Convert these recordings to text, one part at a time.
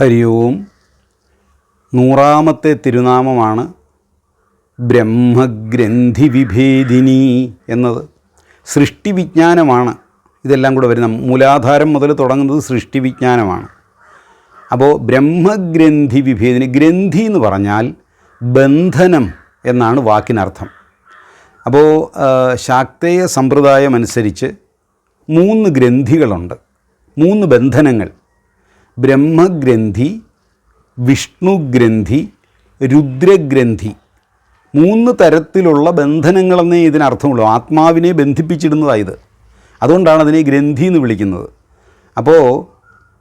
ഹരി ഓം നൂറാമത്തെ തിരുനാമമാണ് ബ്രഹ്മഗ്രന്ഥി വിഭേദിനി എന്നത്. സൃഷ്ടിവിജ്ഞാനമാണ്. ഇതെല്ലാം കൂടെ വരുന്ന മൂലാധാരം മുതൽ തുടങ്ങുന്നത് സൃഷ്ടിവിജ്ഞാനമാണ്. അപ്പോൾ ബ്രഹ്മഗ്രന്ഥി വിഭേദിനി ഗ്രന്ഥി എന്ന് പറഞ്ഞാൽ ബന്ധനം എന്നാണ് വാക്കിനർത്ഥം. അപ്പോൾ ശാക്തേയ സമ്പ്രദായം അനുസരിച്ച് മൂന്ന് ഗ്രന്ഥികളുണ്ട്. മൂന്ന് ബന്ധനങ്ങൾ. ബ്രഹ്മഗ്രന്ഥി വിഷ്ണുഗ്രന്ഥി രുദ്രഗ്രന്ഥി. മൂന്ന് തരത്തിലുള്ള ബന്ധനങ്ങളെന്നേ ഇതിനർത്ഥമുള്ളൂ. ആത്മാവിനെ ബന്ധിപ്പിച്ചിടുന്നതായത്. അതുകൊണ്ടാണ് അതിനെ ഗ്രന്ഥി എന്ന് വിളിക്കുന്നത്. അപ്പോൾ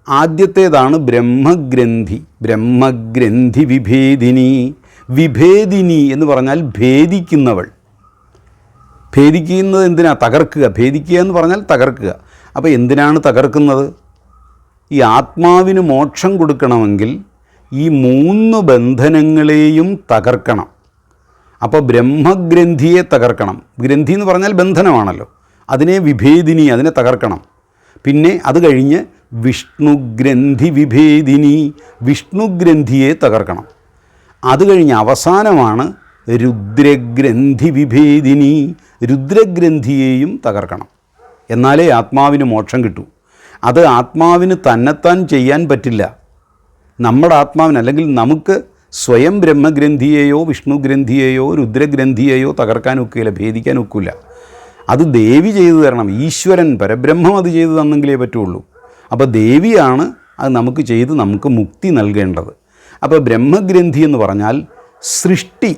ആദ്യത്തേതാണ് ബ്രഹ്മഗ്രന്ഥി. ബ്രഹ്മഗ്രന്ഥി വിഭേദിനി. വിഭേദിനി എന്ന് പറഞ്ഞാൽ ഭേദിക്കുന്നവൾ. ഭേദിക്കുന്നത് എന്തിനാ? തകർക്കുക. ഭേദിക്കുക എന്ന് പറഞ്ഞാൽ തകർക്കുക. അപ്പോൾ എന്തിനാണ് തകർക്കുന്നത്? ഈ ആത്മാവിന് മോക്ഷം കൊടുക്കണമെങ്കിൽ ഈ മൂന്ന് ബന്ധനങ്ങളെയും തകർക്കണം. അപ്പോൾ ബ്രഹ്മഗ്രന്ഥിയെ തകർക്കണം. ഗ്രന്ഥി എന്ന് പറഞ്ഞാൽ ബന്ധനമാണല്ലോ. അതിനെ വിഭേദിനി അതിനെ തകർക്കണം. പിന്നെ അത് കഴിഞ്ഞ് വിഷ്ണുഗ്രന്ഥി വിഭേദിനി വിഷ്ണുഗ്രന്ഥിയെ തകർക്കണം. അത് കഴിഞ്ഞ് അവസാനമാണ് രുദ്രഗ്രന്ഥി വിഭേദിനി. രുദ്രഗ്രന്ഥിയെയും തകർക്കണം. എന്നാലേ ആത്മാവിന് മോക്ഷം കിട്ടൂ. അത് ആത്മാവിന് തന്നെത്താൻ ചെയ്യാൻ പറ്റില്ല. നമ്മുടെ ആത്മാവിന് അല്ലെങ്കിൽ നമുക്ക് സ്വയം ബ്രഹ്മഗ്രന്ഥിയെയോ വിഷ്ണുഗ്രന്ഥിയെയോ രുദ്രഗ്രന്ഥിയെയോ തകർക്കാൻ ഒക്കില്ല ഭേദിക്കാൻ ഒക്കില്ല അത് ദേവി ചെയ്തു തരണം. ഈശ്വരൻ പരബ്രഹ്മം അത് ചെയ്തു തന്നെങ്കിലേ പറ്റുള്ളൂ. അപ്പോൾ ദേവിയാണ് അത് നമുക്ക് ചെയ്ത് നമുക്ക് മുക്തി നൽകേണ്ടത്. അപ്പോൾ ബ്രഹ്മഗ്രന്ഥി എന്ന് പറഞ്ഞാൽ സൃഷ്ടി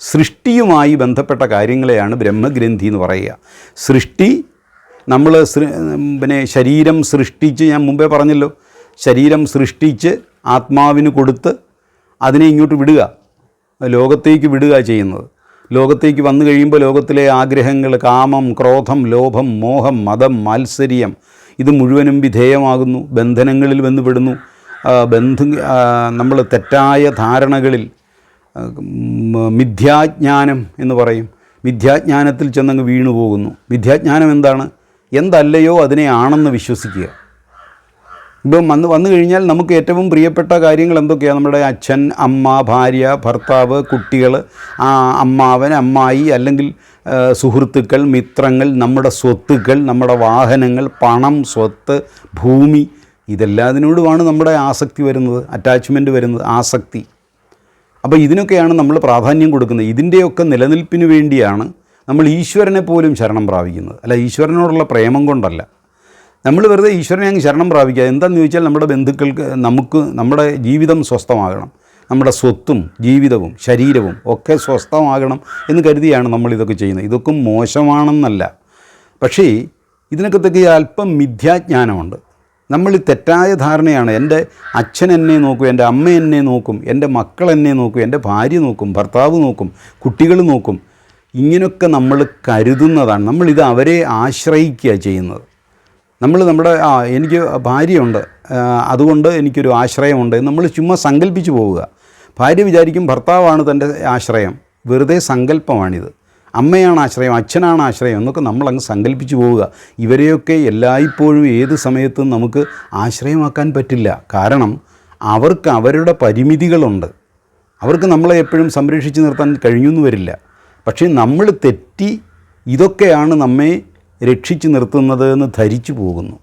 സൃഷ്ടിയുമായി ബന്ധപ്പെട്ട കാര്യങ്ങളെയാണ് ബ്രഹ്മഗ്രന്ഥി എന്ന് പറയുക. സൃഷ്ടി നമ്മൾ പിന്നെ ശരീരം സൃഷ്ടിച്ച് ഞാൻ മുമ്പേ പറഞ്ഞല്ലോ ശരീരം സൃഷ്ടിച്ച് ആത്മാവിന് കൊടുത്ത് അതിനെ ഇങ്ങോട്ട് വിടുക ലോകത്തേക്ക് വിടുക ചെയ്യുന്നത്. ലോകത്തേക്ക് വന്നു കഴിയുമ്പോൾ ലോകത്തിലെ ആഗ്രഹങ്ങൾ കാമം ക്രോധം ലോഭം മോഹം മതം മാത്സര്യം ഇത് മുഴുവനും വിധേയമാകുന്നു ബന്ധനങ്ങളിൽ വന്നുപെടുന്നു ബന്ധു നമ്മൾ തെറ്റായ ധാരണകളിൽ മിഥ്യാജ്ഞാനം എന്ന് പറയും. മിഥ്യാജ്ഞാനത്തിൽ ചെന്നങ്ങ് വീണു പോകുന്നു മിഥ്യാജ്ഞാനം എന്താണ്? എന്തല്ലയോ അതിനെ ആണെന്ന് വിശ്വസിക്കുക. ഇപ്പം വന്ന് വന്നു കഴിഞ്ഞാൽ നമുക്ക് ഏറ്റവും പ്രിയപ്പെട്ട കാര്യങ്ങൾ എന്തൊക്കെയാണ് നമ്മുടെ അച്ഛൻ അമ്മ ഭാര്യ ഭർത്താവ് കുട്ടികൾ അമ്മാവൻ അമ്മായി അല്ലെങ്കിൽ സുഹൃത്തുക്കൾ മിത്രങ്ങൾ നമ്മുടെ സ്വത്തുക്കൾ നമ്മുടെ വാഹനങ്ങൾ പണം സ്വത്ത് ഭൂമി ഇതെല്ലാത്തിനോടുമാണ് നമ്മുടെ ആസക്തി വരുന്നത് അറ്റാച്ച്മെന്റ് വരുന്നത് ആസക്തി. അപ്പോൾ ഇതിനൊക്കെയാണ് നമ്മൾ പ്രാധാന്യം കൊടുക്കുന്നത്. ഇതിന്റെയൊക്കെ നിലനിൽപ്പിന് വേണ്ടിയാണ് നമ്മൾ ഈശ്വരനെ പോലും ശരണം പ്രാപിക്കുന്നത്. അല്ല ഈശ്വരനോടുള്ള പ്രേമം കൊണ്ടല്ല. നമ്മൾ വെറുതെ ഈശ്വരനെ അങ്ങ് ശരണം പ്രാപിക്കുക. എന്താണെന്ന് ചോദിച്ചാൽ നമ്മുടെ ബന്ധുക്കൾക്ക് നമുക്ക് നമ്മുടെ ജീവിതം സ്വസ്ഥമാകണം. നമ്മുടെ സ്വത്തും ജീവിതവും ശരീരവും ഒക്കെ സ്വസ്ഥമാകണം എന്ന് കരുതിയാണ് നമ്മൾ ഇതൊക്കെ ചെയ്യുന്നത്. ഇതൊക്കെ മോശമാണെന്നല്ല. പക്ഷേ ഇതിനൊക്കെ അല്പം മിഥ്യാജ്ഞാനമുണ്ട്. നമ്മൾ തെറ്റായ ധാരണയാണ്. എന്റെ അച്ഛൻ എന്നെ നോക്കും എന്റെ അമ്മ എന്നെ നോക്കും എന്റെ മക്കൾ എന്നെ നോക്കും എന്റെ ഭാര്യ നോക്കും ഭർത്താവ് നോക്കും കുട്ടികൾ നോക്കും. ഇങ്ങനെയൊക്കെ നമ്മൾ കരുതുന്നതാണ്. നമ്മളിത് അവരെ ആശ്രയിക്കുക ചെയ്യുന്നത്. നമ്മൾ നമ്മുടെ ആ എനിക്ക് ഭാര്യയുണ്ട്. അതുകൊണ്ട് എനിക്കൊരു ആശ്രയമുണ്ട് നമ്മൾ ചുമ്മാ സങ്കല്പിച്ച് പോവുക. ഭാര്യ വിചാരിക്കും ഭർത്താവാണ് തന്റെ ആശ്രയം. വെറുതെ സങ്കല്പമാണിത് അമ്മയാണ് ആശ്രയം അച്ഛനാണ് ആശ്രയം എന്നൊക്കെ നമ്മളങ്ങ് സങ്കല്പിച്ച് പോവുക. ഇവരെയൊക്കെ എല്ലായ്പ്പോഴും ഏത് സമയത്തും നമുക്ക് ആശ്രയമാക്കാൻ പറ്റില്ല. കാരണം അവർക്ക് അവരുടെ പരിമിതികളുണ്ട്. അവർക്ക് നമ്മളെ എപ്പോഴും സംരക്ഷിച്ച് നിർത്താൻ കഴിഞ്ഞൊന്നും വരില്ല. പക്ഷേ നമ്മൾ തെറ്റി ഇതൊക്കെയാണ് നമ്മെ രക്ഷിച്ചു നിർത്തുന്നത് എന്ന് ധരിച്ചു പോകുന്നു.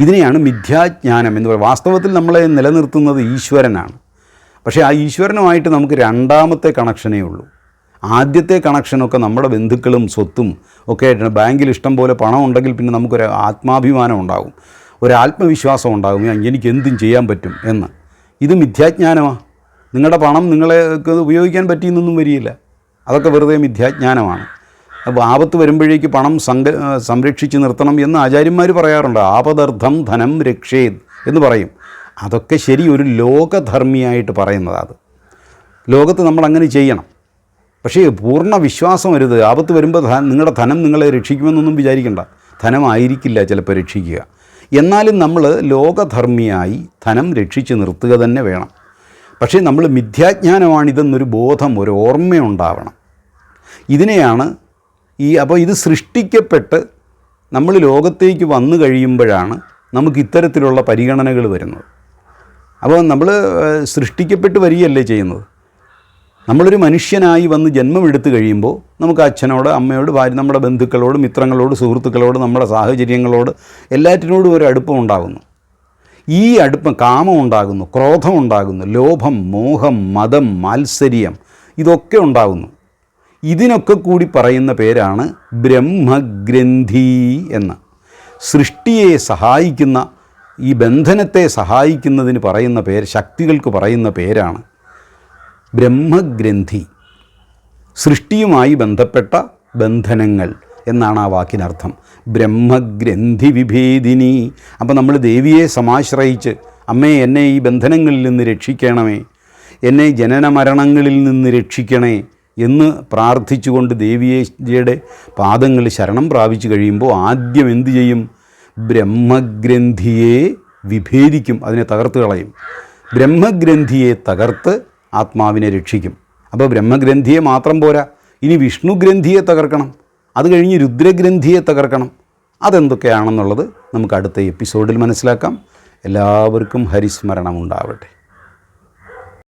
ഇതിനെയാണ് മിഥ്യാജ്ഞാനം എന്ന് പറയുന്നത്. വാസ്തവത്തിൽ നമ്മളെ നിലനിർത്തുന്നത് ഈശ്വരനാണ്. പക്ഷേ ആ ഈശ്വരനുമായിട്ട് നമുക്ക് രണ്ടാമത്തെ കണക്ഷനേ ഉള്ളൂ. ആദ്യത്തെ കണക്ഷനൊക്കെ നമ്മുടെ ബന്ധുക്കളും സ്വത്തും ഒക്കെ ആയിട്ടാണ്. ബാങ്കിൽ ഇഷ്ടം പോലെ പണം ഉണ്ടെങ്കിൽ പിന്നെ നമുക്കൊരു ആത്മാഭിമാനം ഉണ്ടാകും. ഒരു ആത്മവിശ്വാസം ഉണ്ടാകും. "ഞാൻ- എനിക്ക് എന്തും ചെയ്യാൻ പറ്റും എന്ന്. ഇത് മിഥ്യാജ്ഞാനമാണ് നിങ്ങളുടെ പണം നിങ്ങളെ ക്ക് ഉപയോഗിക്കാൻ പറ്റിയെന്നൊന്നും വരികയില്ല. അതൊക്കെ വെറുതെ മിഥ്യാജ്ഞാനമാണ്. അപ്പോൾ ആപത്ത് വരുമ്പോഴേക്ക് പണം സംഘ സംരക്ഷിച്ച് നിർത്തണം എന്ന് ആചാര്യന്മാർ പറയാറുണ്ട്. ആപദർത്ഥം ധനം രക്ഷേത് എന്ന് പറയും. അതൊക്കെ ശരി ഒരു ലോകധർമ്മിയായിട്ട് പറയുന്നതാണ് ലോകത്ത് നമ്മൾ അങ്ങനെ ചെയ്യണം. പക്ഷേ പൂർണ വിശ്വാസം വരുത് ആപത്ത് വരുമ്പോൾ നിങ്ങളുടെ ധനം നിങ്ങളെ രക്ഷിക്കുമെന്നൊന്നും വിചാരിക്കണ്ട. ധനമായിരിക്കില്ല ചിലപ്പോൾ രക്ഷിക്കുക. എന്നാലും നമ്മൾ ലോകധർമ്മിയായി ധനം രക്ഷിച്ച് നിർത്തുക തന്നെ വേണം. പക്ഷേ നമ്മൾ മിഥ്യാജ്ഞാനമാണിതെന്നൊരു ബോധം ഒരു ഓർമ്മയുണ്ടാവണം. ഇതിനെയാണ് ഈ അപ്പോൾ ഇത് സൃഷ്ടിക്കപ്പെട്ട് നമ്മൾ ലോകത്തേക്ക് വന്നു കഴിയുമ്പോഴാണ് നമുക്ക് ഇത്തരത്തിലുള്ള പരിഗണനകൾ വരുന്നത്. അപ്പോൾ നമ്മൾ സൃഷ്ടിക്കപ്പെട്ട് വരികയല്ലേ ചെയ്യുന്നത്? നമ്മളൊരു മനുഷ്യനായി വന്ന് ജന്മമെടുത്തു കഴിയുമ്പോൾ നമുക്ക് അച്ഛനോട് അമ്മയോട് ഭാര്യ നമ്മുടെ ബന്ധുക്കളോട് മിത്രങ്ങളോട് സുഹൃത്തുക്കളോട് നമ്മുടെ സാഹചര്യങ്ങളോട് എല്ലാറ്റിനോടും ഒരു അടുപ്പം ഉണ്ടാകുന്നു. ഈ അടുപ്പം കാമം ഉണ്ടാകുന്നു ക്രോധം ഉണ്ടാകുന്നു ലോഭം മോഹം മതം മാത്സര്യം ഇതൊക്കെ ഉണ്ടാകുന്നു. ഇതിനൊക്കെ കൂടി പറയുന്ന പേരാണ് ബ്രഹ്മഗ്രന്ഥി എന്ന്. സൃഷ്ടിയെ സഹായിക്കുന്ന ഈ ബന്ധനത്തെ സഹായിക്കുന്നതിന് പറയുന്ന പേര് ശക്തികൾക്ക് പറയുന്ന പേരാണ് ബ്രഹ്മഗ്രന്ഥി. സൃഷ്ടിയുമായി ബന്ധപ്പെട്ട ബന്ധനങ്ങൾ എന്നാണ് ആ വാക്കിനർത്ഥം. ബ്രഹ്മഗ്രന്ഥി വിഭേദിനി അപ്പം നമ്മൾ ദേവിയെ സമാശ്രയിച്ച് അമ്മേ എന്നെ ഈ ബന്ധനങ്ങളിൽ നിന്ന് രക്ഷിക്കണമേ എന്നെ ജനന മരണങ്ങളിൽ നിന്ന് രക്ഷിക്കണേ എന്ന് പ്രാർത്ഥിച്ചുകൊണ്ട് ദേവിയുടെ പാദങ്ങൾ ശരണം പ്രാപിച്ചു കഴിയുമ്പോൾ ആദ്യം എന്തു ചെയ്യും? ബ്രഹ്മഗ്രന്ഥിയെ വിഭേദിക്കും അതിനെ തകർത്ത് കളയും. ബ്രഹ്മഗ്രന്ഥിയെ തകർത്ത് ആത്മാവിനെ രക്ഷിക്കും. അപ്പോൾ ബ്രഹ്മഗ്രന്ഥിയെ മാത്രം പോരാ ഇനി വിഷ്ണുഗ്രന്ഥിയെ തകർക്കണം. അത് കഴിഞ്ഞ് രുദ്രഗ്രന്ഥിയെ തകർക്കണം. അതെന്തൊക്കെയാണെന്നുള്ളത് നമുക്ക് അടുത്ത എപ്പിസോഡിൽ മനസ്സിലാക്കാം. എല്ലാവർക്കും ഹരിസ്മരണം ഉണ്ടാവട്ടെ